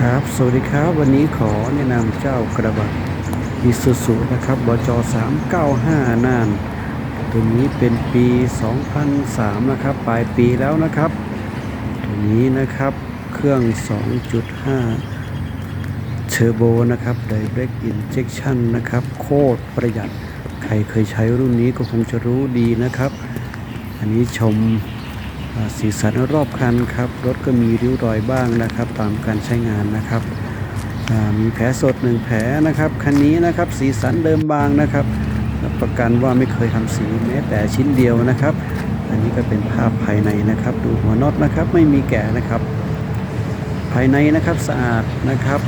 ครับ สวัสดีครับ วันนี้ขอแนะนำเจ้ากระบะอิซูซุนะครับบจ395น่าน ตัวนี้เป็นปี 2003 นะครับ ปลายปีแล้วนะครับ ตัวนี้นะครับเครื่อง 2.5 เทอร์โบนะครับ Direct Injection นะครับ โคตรประหยัด ใครเคยใช้รุ่นนี้ก็คงจะรู้ดีนะครับ อันนี้ชม สีสันรอบคันครับ รถก็มีริ้วรอยบ้างนะครับ ตามการใช้งานนะครับมีแผลสดหนึ่งแผลนะครับคันนี้นะครับสีสันเดิมบางนะครับประกันว่าไม่เคยทำสีแม้แต่ชิ้นเดียวนะครับ อันนี้ก็เป็นภาพภายในนะครับ ดูหัวน็อตนะครับไม่มีแกะนะครับ ภายในนะครับสะอาดนะครับ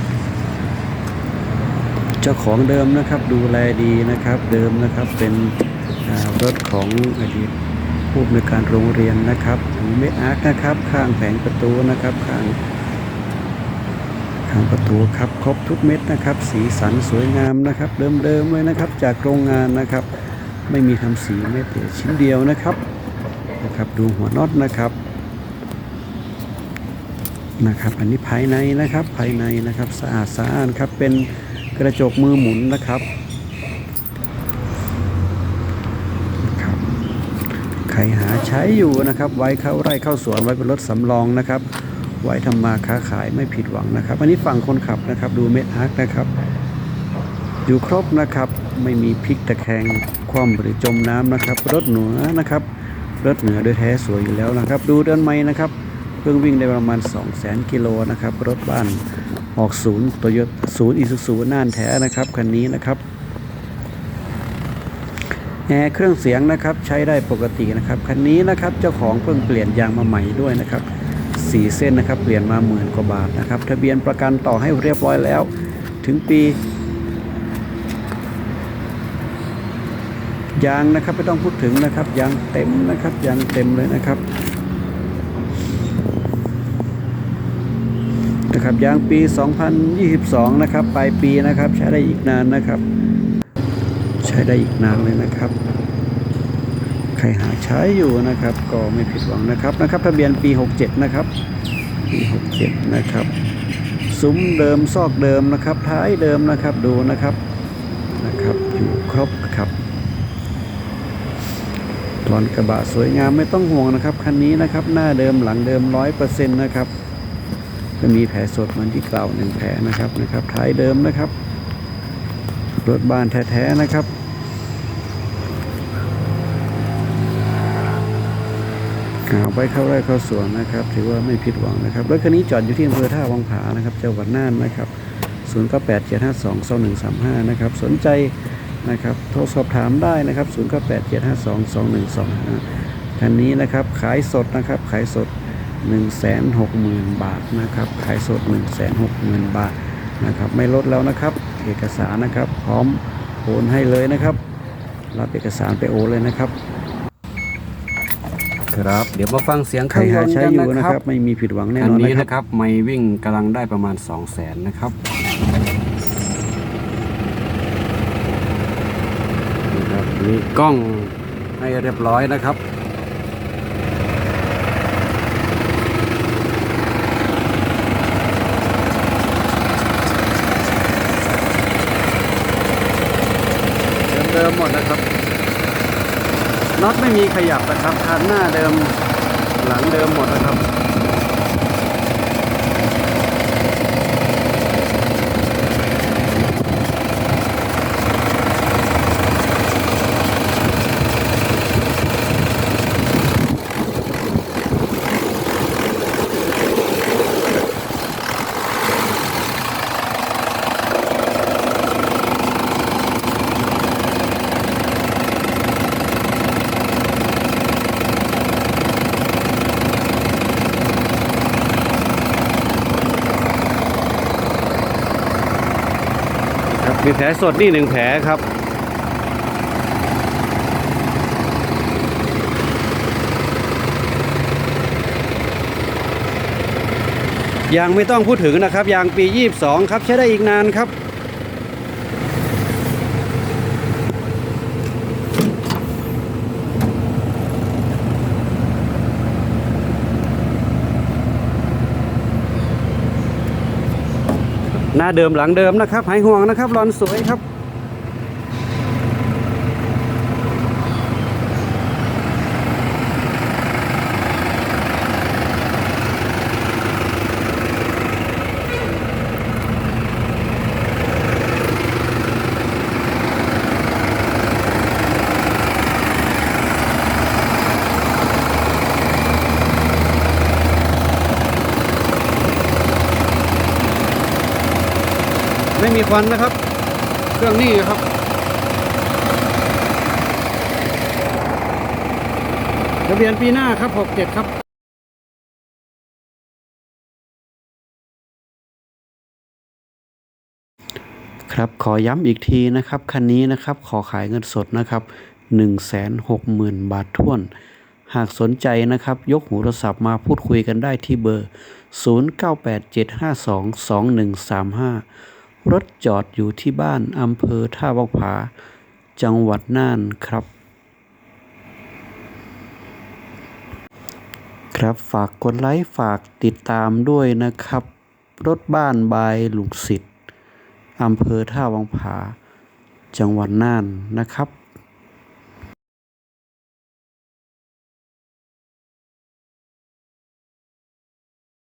เจ้าของเดิมนะครับดูแลดีนะครับ เดิมนะครับเป็นรถของอดีต ผู้อำนวยการโรงเรียนนะครับเม็ดอาร์คนะครับ ข้างแผงประตูนะครับข้างข้างประตูครับครบทุกเม็ดนะครับ สีสันสวยงามนะครับ เดิมๆเลยนะครับ จากโรงงานนะครับ ไม่มีทำสีแม้แต่ชิ้นเดียวนะครับนะครับ ดูหัวน็อตนะครับนะครับ อันนี้ภายในนะครับภายในนะครับ สะอาดสะอ้านครับเป็นกระจกมือหมุนนะครับ ใครหาใช้อยู่นะครับ ไว้เข้าไร่เข้าสวนไว้เป็นรถสำรองนะครับ ไว้ทำมาค้าขายไม่ผิดหวังนะครับ อันนี้ฝั่งคนขับนะครับ ดูเม็ดอาร์คนะครับอยู่ครบนะครับไม่มีพลิกตะแคงคว่ำหรือจมน้ำนะครับ รถเหนือนะครับ รถเหนือโดยแท้สวยอยู่แล้วนะครับ ดูเดินไม้นะครับเพิ่งวิ่งได้ประมาณ 2 0 0 0 0 0กิโลนะครับ รถบ้านออกศูนย์โตโยต้ศูนย์อีซูซูน่านแท้นะครับคันนี้นะครับ แอร์เครื่องเสียงนะครับใช้ได้ปกตินะครับคันนี้นะครับเจ้าของเพิ่งเปลี่ยนยางมาใหม่ด้วยนะครับสีเส้นนะครับเปลี่ยนมาหมื่นกว่าบาทนะครับทะเบียนประกันต่อให้เรียบร้อยแล้ว ถึงปียางนะครับไม่ต้องพูดถึงนะครับยางเต็มนะครับยางเต็มเลยนะครับนะครับยางปี 2022 นะครับปลายปีนะครับใช้ได้อีกนานนะครับ ช้ได้อีกนานเลยนะครับ ใครหาใช้อยู่นะครับ ก็ไม่ผิดหวังนะครับนะครับทะเบียนปี 67 นะครับปี67 นะครับซุ้มเดิมซอกเดิมนะครับ ท้ายเดิมนะครับดูนะครับนะครับอยู่ครบครับตอนกระบะสวยงามไม่ต้องห่วงนะครับคันนี้นะครับหน้าเดิมหลังเดิมร้อยเปอร์เซ็นต์นะครับจะมีแผลสดเหมือนที่กล่าวหนึ่งแผลนะครับนะครับท้ายเดิมนะครับรถบ้านแท้ๆนะครับ ไปเข้าไร่เข้าสวนนะครับ ถือว่าไม่ผิดหวังนะครับรถคันนี้จอดอยู่ที่อำเภอท่าวังผานะครับจังหวัดน่านนะครับ0 9 8 7 5 2 2 1 3 5นะครับสนใจนะครับโทรสอบถามได้นะครับ0 9 8 7 5 2 2 1 2 5คันนี้นะครับขายสดนะครับขายสด 160,000 บาทนะครับขายสด 160,000 บาทนะครับไม่ลดแล้วนะครับ เอกสารนะครับพร้อมโอนให้เลยนะครับรับเอกสารไปโอนเลยนะครับ ครับ เดี๋ยวมาฟังเสียงใครเครื่องยหานต์ใช้กันอยู่นะนะคครัรับบ ไม่มีผิดหวังแน่อันนอนนี้นะครับ นะครับ ไม่วิ่งกำลังได้ประมาณ 2 0 0แสนนะครับนี่ครับมีกล้องให้เรียบร้อยนะครับ เดิมๆหมดนะครับ น็อตไม่มีขยับนะครับคันหน้าเดิมหลังเดิมหมดนะครับ มีแผลสดนี่หนึ่งแผลครับ ยางไม่ต้องพูดถึงนะครับ ยางปี 22 ครับ ใช้ได้อีกนานครับ น้าเดิมหลังเดิมนะครับหายห่วงนะครับรอนสวยครับ ไม่มีควันนะครับ เครื่องนี้ครับ ทะเบียนปีหน้าครับ 67 ครับครับขอย้ำอีกทีนะครับ คันนี้นะครับขอขายเงินสดนะครับ 160,000 บาทท้วน หากสนใจนะครับ ยกหูโทรศัพท์มาพูดคุยกันได้ที่เบอร์ 0987522135 รถจอดอยู่ที่บ้านอำเภอท่าวังผา จังหวัดน่านครับ ครับฝากกดไลค์ฝากติดตามด้วยนะครับ รถบ้านบายลุงสิทธิ์อำเภอท่าวังผา จังหวัดน่านนะครับ